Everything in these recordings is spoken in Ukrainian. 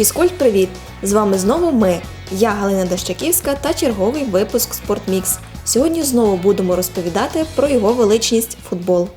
Фізкульт, привіт! З вами знову ми. Я Галина Дощаківська та черговий випуск Спортмікс. Сьогодні знову будемо розповідати про його величність футбол.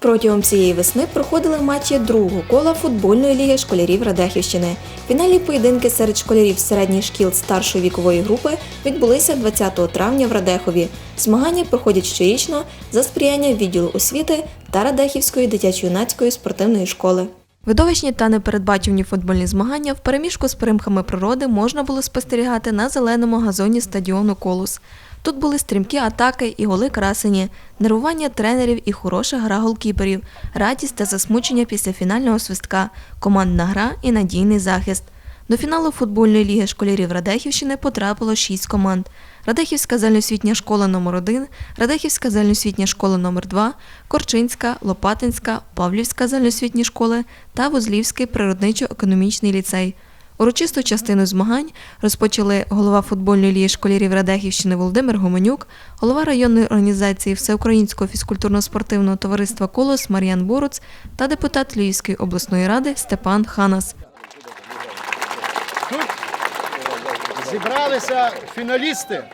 Протягом цієї весни проходили матчі другого кола футбольної ліги школярів Радехівщини. Фінальні поєдинки серед школярів середніх шкіл старшої вікової групи відбулися 20 травня в Радехові. Змагання проходять щорічно за сприяння відділу освіти та Радехівської дитячо-юнацької спортивної школи. Видовищні та непередбачувані футбольні змагання в переміжку з примхами природи можна було спостерігати на зеленому газоні стадіону Колос. Тут були стрімкі атаки і голи красені, нервування тренерів і хороша гра голкіперів, радість та засмучення після фінального свистка, командна гра і надійний захист. До фіналу футбольної ліги школярів Радехівщини потрапило шість команд. Радехівська загальноосвітня школа номер 1 Радехівська загальноосвітня школа номер 2 Корчинська, Лопатинська, Павлівська загальноосвітні школи та Возлівський природничо-економічний ліцей. Урочисту частину змагань розпочали голова футбольної ліги школярів Радехівщини Володимир Гомонюк, голова районної організації Всеукраїнського фізкультурно-спортивного товариства Колос Мар'ян Боруц та депутат Львівської обласної ради Степан Ханас. Тут зібралися фіналісти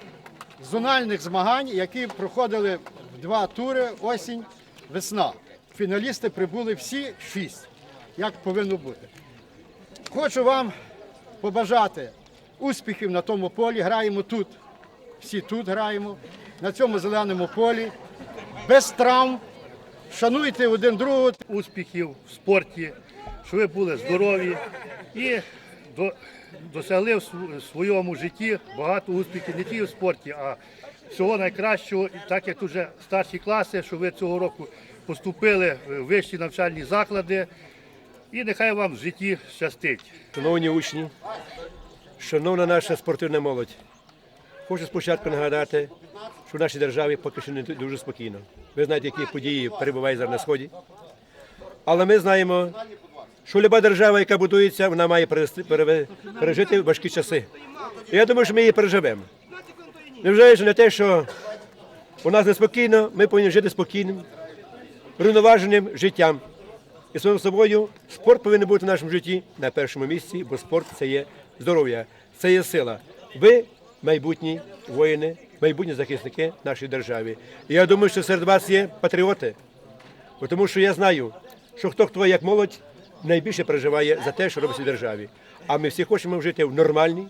зональних змагань, які проходили в два тури осінь, весна. Фіналісти прибули всі шість, як повинно бути. Хочу вам побажати успіхів на тому полі. Граємо тут. Всі тут граємо, на цьому зеленому полі, без травм. Шануйте один другого. успіхів в спорті, щоб ви були здорові і до, досягли в своєму житті багато успіхів не тільки в спорті, а всього найкращого, так як вже старші класи, що ви цього року поступили в вищі навчальні заклади. І нехай вам в житті щастить. Шановні учні, шановна наша спортивна молодь, хочу спочатку нагадати, що в нашій державі поки що не дуже спокійно. Ви знаєте, які події перебувають зараз на сході. Але ми знаємо, що люба держава, яка будується, вона має пережити важкі часи. І я думаю, що ми її переживемо. Невже на те, що у нас неспокійно, ми повинні жити спокійним, врівноваженим життям. І своєю собою спорт повинен бути в нашому житті на першому місці, бо спорт це є здоров'я, це є сила. Ви майбутні воїни, майбутні захисники нашої держави. І я думаю, що серед вас є патріоти, тому що я знаю, що хто хто як молодь найбільше переживає за те, що робиться в державі. А ми всі хочемо жити в нормальній,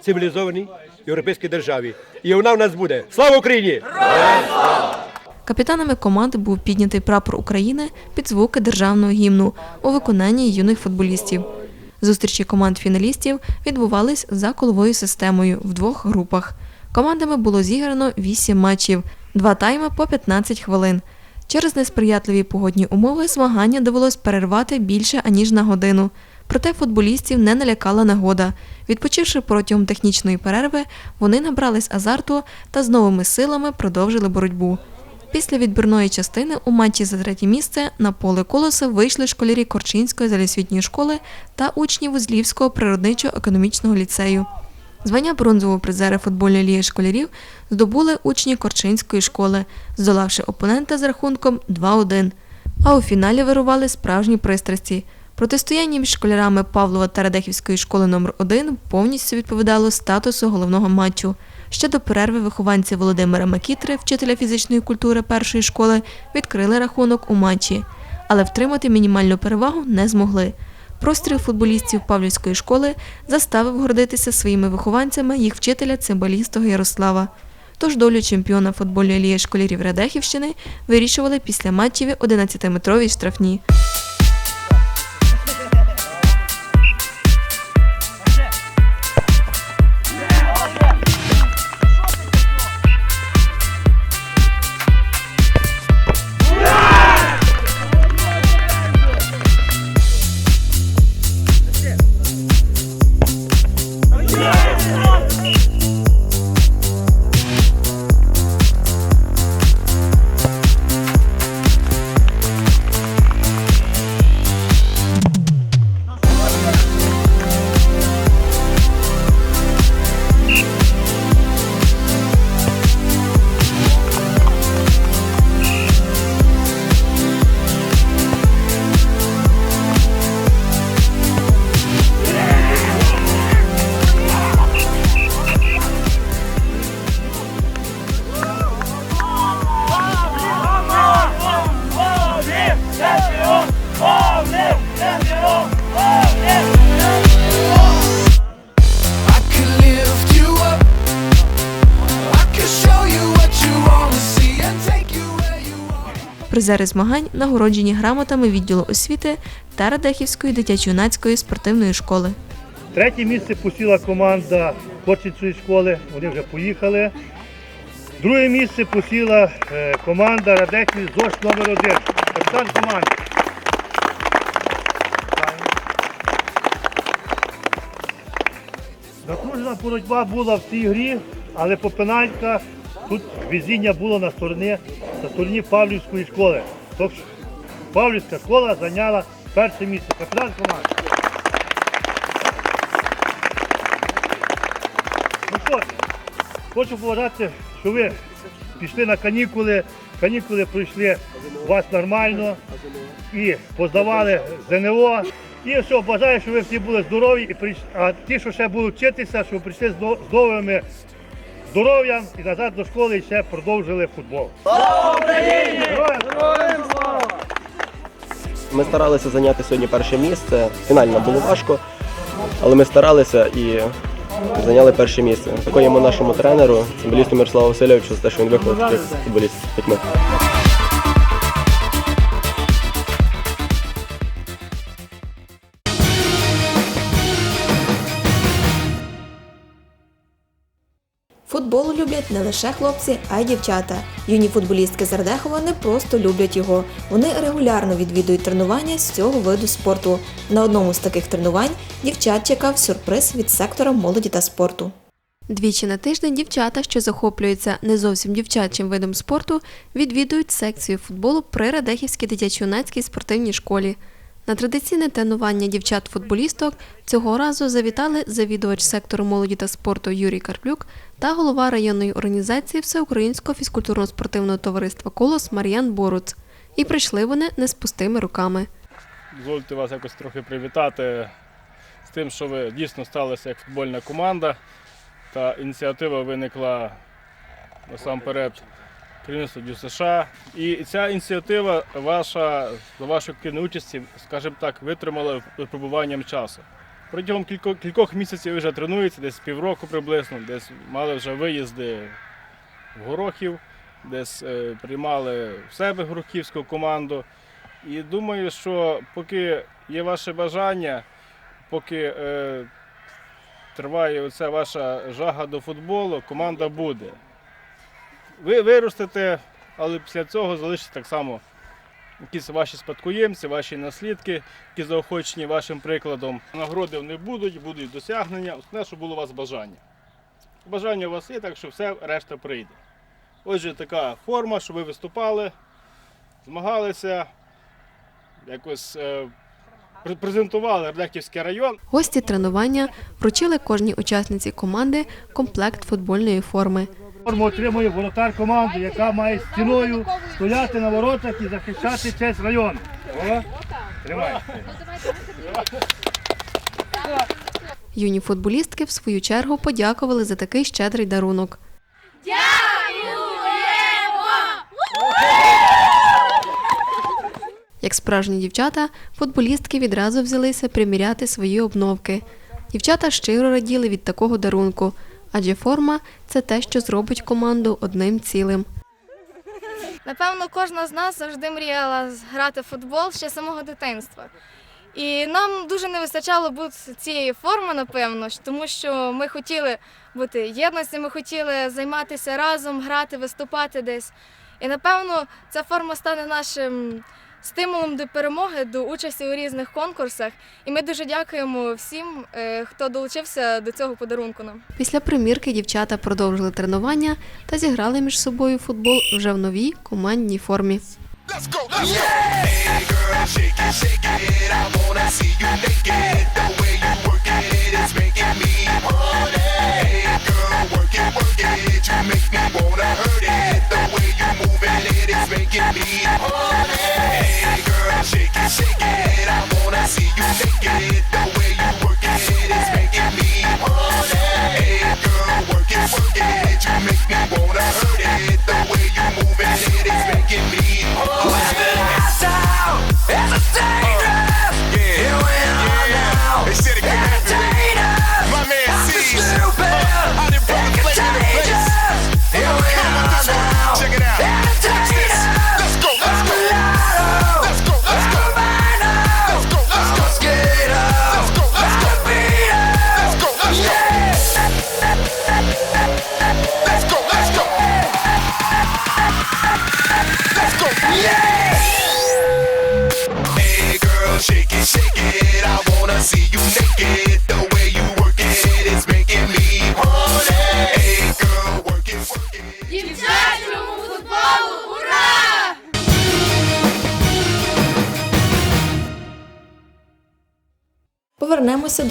цивілізованій європейській державі. І вона в нас буде. Слава Україні! Капітанами команди був піднятий прапор України під звуки державного гімну у виконанні юних футболістів. Зустрічі команд фіналістів відбувались за коловою системою в двох групах. Командами було зіграно 8 матчів, два тайми по 15 хвилин. Через несприятливі погодні умови змагання довелось перервати більше аніж на годину. Проте футболістів не налякала нагода. Відпочивши протягом технічної перерви, вони набрались азарту та з новими силами продовжили боротьбу. Після відбірної частини у матчі за третє місце на поле колоса вийшли школярі Корчинської залісвітньої школи та учні Вузлівського природничо-економічного ліцею. Звання бронзового призера футбольної ліги школярів здобули учні Корчинської школи, здолавши опонента з рахунком 2-1. А у фіналі вирували справжні пристрасті. Протистояння між школярами Павлова та Радехівської школи номер 1 повністю відповідало статусу головного матчу. Ще до перерви вихованці Володимира Макітри, вчителя фізичної культури першої школи, відкрили рахунок у матчі, але втримати мінімальну перевагу не змогли. Простріл футболістів Павлівської школи заставив гордитися своїми вихованцями їх вчителя цимбалістого Ярослава. Тож долю чемпіона футбольної ліги школярів Радехівщини вирішували після матчів 11-метрові штрафні. Призери змагань нагороджені грамотами відділу освіти та Радехівської дитячо-юнацької спортивної школи. Третє місце посіла команда Корчинської школи, вони вже поїхали. Друге місце посіла е, команда Радехів ЗОШ номер 1 Капітан команди. Напружена боротьба була в цій грі, але по пенальках тут везіння було на стороні, на стороні Павлівської школи. Тобто Павлівська школа зайняла перше місце. Капітан команди. Ну що, хочу поважати, що ви пішли на канікули. Канікули пройшли у вас нормально і поздавали ЗНО. І все, бажаю, щоб ви всі були здорові, і прийш- а ті, що ще будуть вчитися, щоб прийшли з до- з новими здоров'ям і назад до школи ще продовжили футбол. Ми старалися зайняти сьогодні перше місце. Фінально було важко, але ми старалися і зайняли перше місце. Дякуємо нашому тренеру, цимбалісту Мирославу Васильовичу, за те, що він виховав таких футболістів. як. Не лише хлопці, а й дівчата. Юні футболістки з Ардехова не просто люблять його. Вони регулярно відвідують тренування з цього виду спорту. На одному з таких тренувань дівчат чекав сюрприз від сектора молоді та спорту. Двічі на тиждень дівчата, що захоплюються не зовсім дівчачим видом спорту, відвідують секцію футболу при Радехівській дитячо-юнацькій спортивній школі. На традиційне тренування дівчат-футболісток цього разу завітали завідувач сектору молоді та спорту Юрій Карплюк та голова районної організації Всеукраїнського фізкультурно-спортивного товариства Колос Мар'ян Боруц. І прийшли вони не з пустими руками. дозвольте вас якось трохи привітати з тим, що ви дійсно сталися як футбольна команда. Та ініціатива виникла насамперед керівництво Дю США. І ця ініціатива ваша за вашої активної участі, скажімо так, витримала випробуванням часу. Протягом кількох, кількох місяців ви вже тренуєтеся, десь півроку приблизно, десь мали вже виїзди в Горохів, десь е, приймали в себе горохівську команду. І думаю, що поки є ваше бажання, поки е, триває оця ваша жага до футболу, команда буде. Ви виростете, але після цього залишиться так само якісь ваші спадкоємці, ваші наслідки, які заохочені вашим прикладом. Нагороди не будуть, будуть досягнення. Основне, щоб було у вас бажання. Бажання у вас є, так що все решта прийде. Отже, така форма, щоб ви виступали, змагалися, якось е, презентували Ардехівський район. Гості тренування вручили кожній учасниці команди комплект футбольної форми. Форму отримує воротар команди, яка має стіною стояти на воротах і захищати честь району. О, тримай. Юні футболістки в свою чергу подякували за такий щедрий дарунок. Як справжні дівчата, футболістки відразу взялися приміряти свої обновки. Дівчата щиро раділи від такого дарунку, адже форма це те, що зробить команду одним цілим. Напевно, кожна з нас завжди мріяла грати в футбол ще з самого дитинства. І нам дуже не вистачало бути цієї форми, напевно, тому що ми хотіли бути єдності, ми хотіли займатися разом, грати, виступати десь. І напевно ця форма стане нашим стимулом до перемоги, до участі у різних конкурсах. І ми дуже дякуємо всім, е, хто долучився до цього подарунку нам. Pісля примірки дівчата продовжили тренування та зіграли між собою футбол вже в новій командній формі. Hey girl, shake it, shake it. I wanna see you naked. The way you work it is making me horny. Hey girl, work it, work it. You make me wanna hurt it. The way you moving it is making me horny. Hey girl, shake it, shake it. I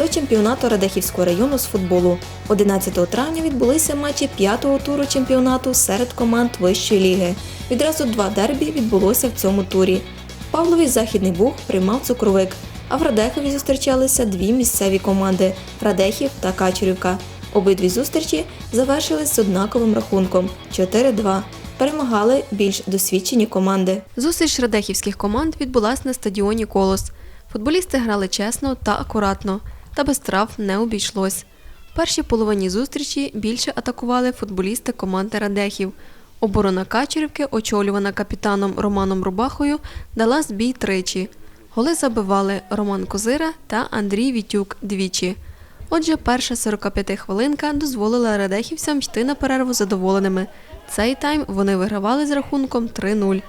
чемпіонату Радехівського району з футболу. 11 травня відбулися матчі п'ятого туру чемпіонату серед команд вищої ліги. Відразу два дербі відбулося в цьому турі. Павловий Західний Буг приймав цукровик, а в Радехові зустрічалися дві місцеві команди Радехів та Качурівка. Обидві зустрічі завершились з однаковим рахунком 4-2. Перемагали більш досвідчені команди. Зустріч радехівських команд відбулася на стадіоні Колос. Футболісти грали чесно та акуратно, та без трав не обійшлось. В першій половині зустрічі більше атакували футболісти команди Радехів. Оборона Качерівки, очолювана капітаном Романом Рубахою, дала збій тричі. Голи забивали Роман Козира та Андрій Вітюк двічі. Отже, перша 45 хвилинка дозволила радехівцям йти на перерву задоволеними. Цей тайм вони вигравали з рахунком 3-0.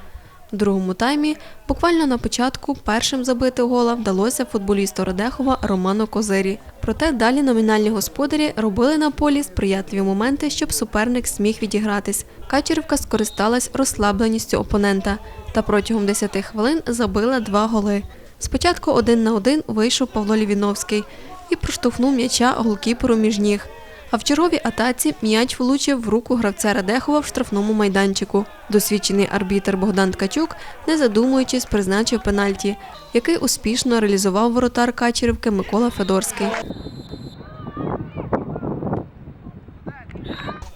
В другому таймі, буквально на початку, першим забити гола вдалося футболісту Радехова Роману Козирі. Проте далі номінальні господарі робили на полі сприятливі моменти, щоб суперник зміг відігратись. Качерівка скористалась розслабленістю опонента та протягом 10 хвилин забила два голи. Спочатку один на один вийшов Павло Лівіновський і проштовхнув м'яча голкіперу між ніг. А в черговій атаці м'яч влучив в руку гравця Радехова в штрафному майданчику. Досвідчений арбітр Богдан Ткачук, не задумуючись, призначив пенальті, який успішно реалізував воротар Качерівки Микола Федорський.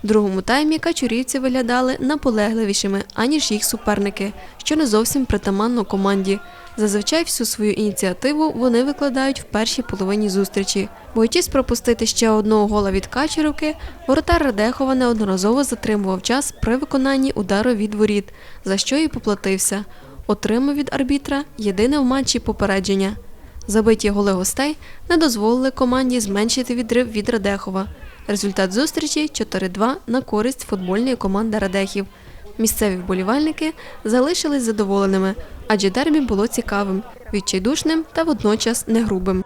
В другому таймі качурівці виглядали наполегливішими, аніж їх суперники, що не зовсім притаманно команді. Зазвичай всю свою ініціативу вони викладають в першій половині зустрічі. Боючись пропустити ще одного гола від Качерівки, воротар Радехова неодноразово затримував час при виконанні удару від воріт, за що і поплатився. Отримав від арбітра єдине в матчі попередження. Забиті голи гостей не дозволили команді зменшити відрив від Радехова. Результат зустрічі 4-2 на користь футбольної команди Радехів. Місцеві вболівальники залишились задоволеними, адже дербі було цікавим, відчайдушним та водночас не грубим.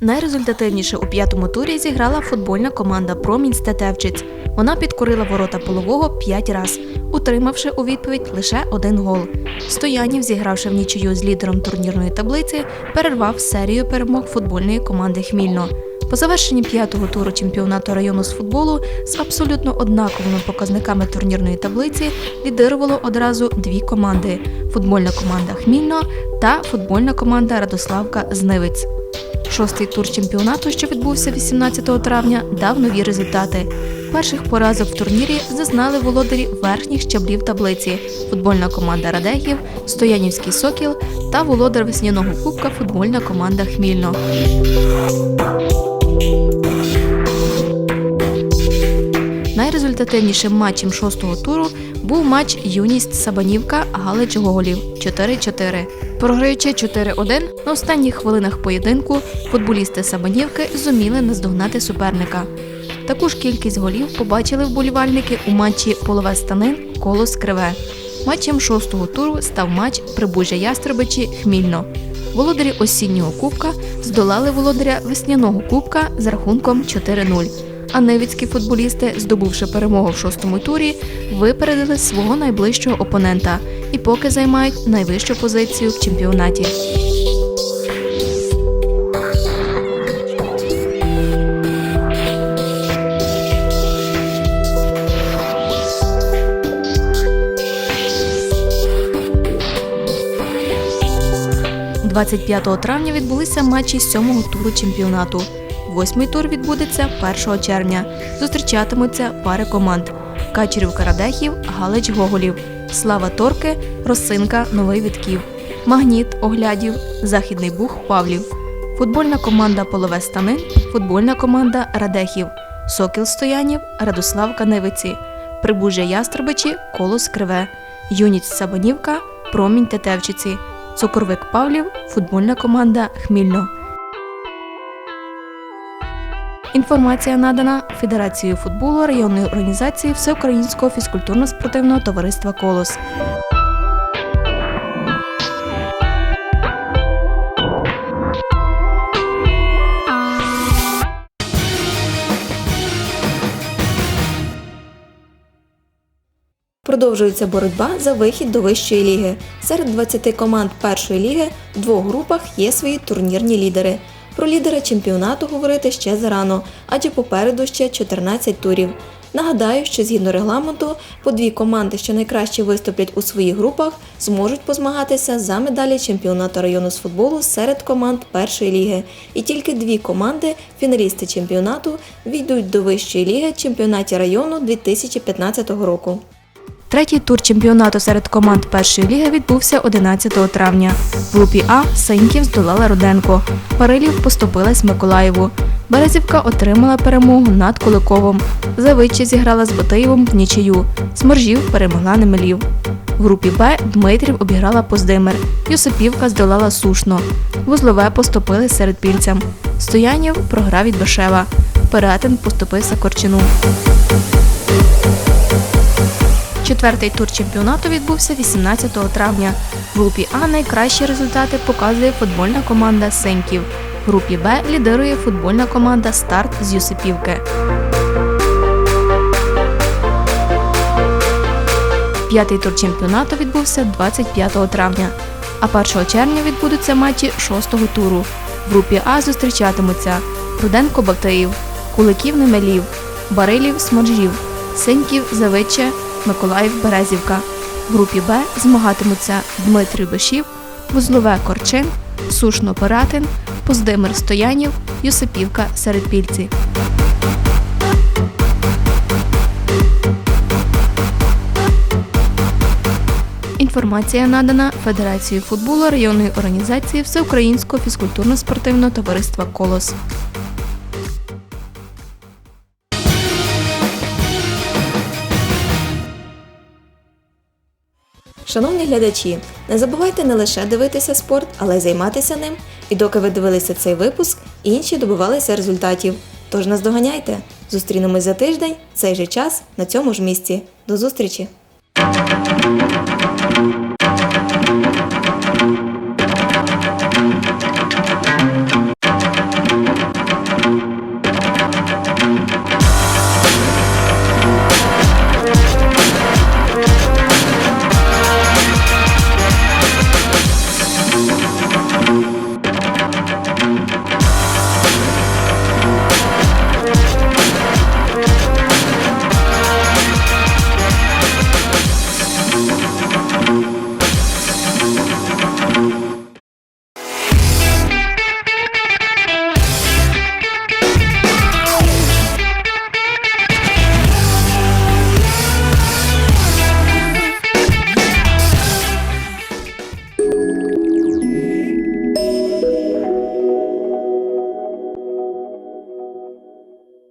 Найрезультативніше у п'ятому турі зіграла футбольна команда Промінь Стетевчиць. Вона підкорила ворота полового п'ять раз, утримавши у відповідь лише один гол. Стоянів, зігравши в нічию з лідером турнірної таблиці, перервав серію перемог футбольної команди Хмільно. По завершенні п'ятого туру чемпіонату району з футболу з абсолютно однаковими показниками турнірної таблиці лідирувало одразу дві команди: футбольна команда Хмільно та футбольна команда Радославка Знивець. Шостий тур чемпіонату, що відбувся 18 травня, дав нові результати. Перших поразок в турнірі зазнали володарі верхніх щаблів таблиці: футбольна команда Радехів, Стоянівський Сокіл та володар весняного кубка футбольна команда Хмільно. Найрезультативнішим матчем шостого туру був матч Юність Сабанівка Галич Гоголів 4-4. Програючи 4-1, на останніх хвилинах поєдинку футболісти Сабанівки зуміли наздогнати суперника. Таку ж кількість голів побачили вболівальники у матчі Полове Станин Колос Криве. Матчем шостого туру став матч Прибужжя Ястребичі Хмільно. Володарі осіннього кубка здолали володаря весняного кубка з рахунком 4-0. А невіцькі футболісти, здобувши перемогу в шостому турі, випередили свого найближчого опонента і поки займають найвищу позицію в чемпіонаті. – 25 травня відбулися матчі сьомого туру чемпіонату. Восьмий тур відбудеться 1 червня. Зустрічатимуться пари команд: Качерів Карадехів, Галич Гоголів, Слава Торки, Росинка Новий Витків, Магніт Оглядів, Західний Буг Павлів, футбольна команда Полове Станин, футбольна команда Радехів, Сокіл Стоянів, Радослав Каневиці, Прибужжя Ястребичі, Колос Криве, Юніць Сабанівка, Промінь Тетевчиці, Цукорвик Павлів, футбольна команда Хмільно. Інформація надана Федерацією футболу районної організації Всеукраїнського фізкультурно-спортивного товариства Колос. Продовжується боротьба за вихід до вищої ліги. Серед 20 команд першої ліги в двох групах є свої турнірні лідери. Про лідера чемпіонату говорити ще зарано, адже попереду ще 14 турів. Нагадаю, що згідно регламенту, по дві команди, що найкраще виступлять у своїх групах, зможуть позмагатися за медалі чемпіонату району з футболу серед команд першої ліги. І тільки дві команди, фіналісти чемпіонату, війдуть до вищої ліги чемпіонаті району 2015 року. Третій тур чемпіонату серед команд першої ліги відбувся 11 травня. В групі А Синьків здолала Руденко. Парилів поступилась Миколаєву. Березівка отримала перемогу над Куликовом. Завичі зіграла з Батиєвом в нічию. Сморжів перемогла Немелів. В групі Б Дмитрів обіграла Поздимир. Йосипівка здолала Сушно. Вузлове поступили серед пільцям. Стоянів програв від Бешева. Перетин поступився Корчину. Четвертий тур чемпіонату відбувся 18 травня. В групі А найкращі результати показує футбольна команда Сеньків. В групі Б лідирує футбольна команда Старт з Юсипівки. П'ятий тур чемпіонату відбувся 25 травня, а 1 червня відбудуться матчі шостого туру. В групі А зустрічатимуться Руденко Балтеїв, Куликів Немелів, Барилів Сморжів, Синьків Завиче, Миколаїв Березівка. В групі Б змагатимуться Дмитрий Бешів, Вузлове Корчин, Сушно Пиратин, Поздимир Стоянів, Юсипівка Середпільці. Інформація надана Федерацією футболу районної організації Всеукраїнського фізкультурно-спортивного товариства Колос. Шановні глядачі, не забувайте не лише дивитися спорт, але й займатися ним. І доки ви дивилися цей випуск, інші добивалися результатів. Тож наздоганяйте! Зустрінемось за тиждень, цей же час, на цьому ж місці. До зустрічі!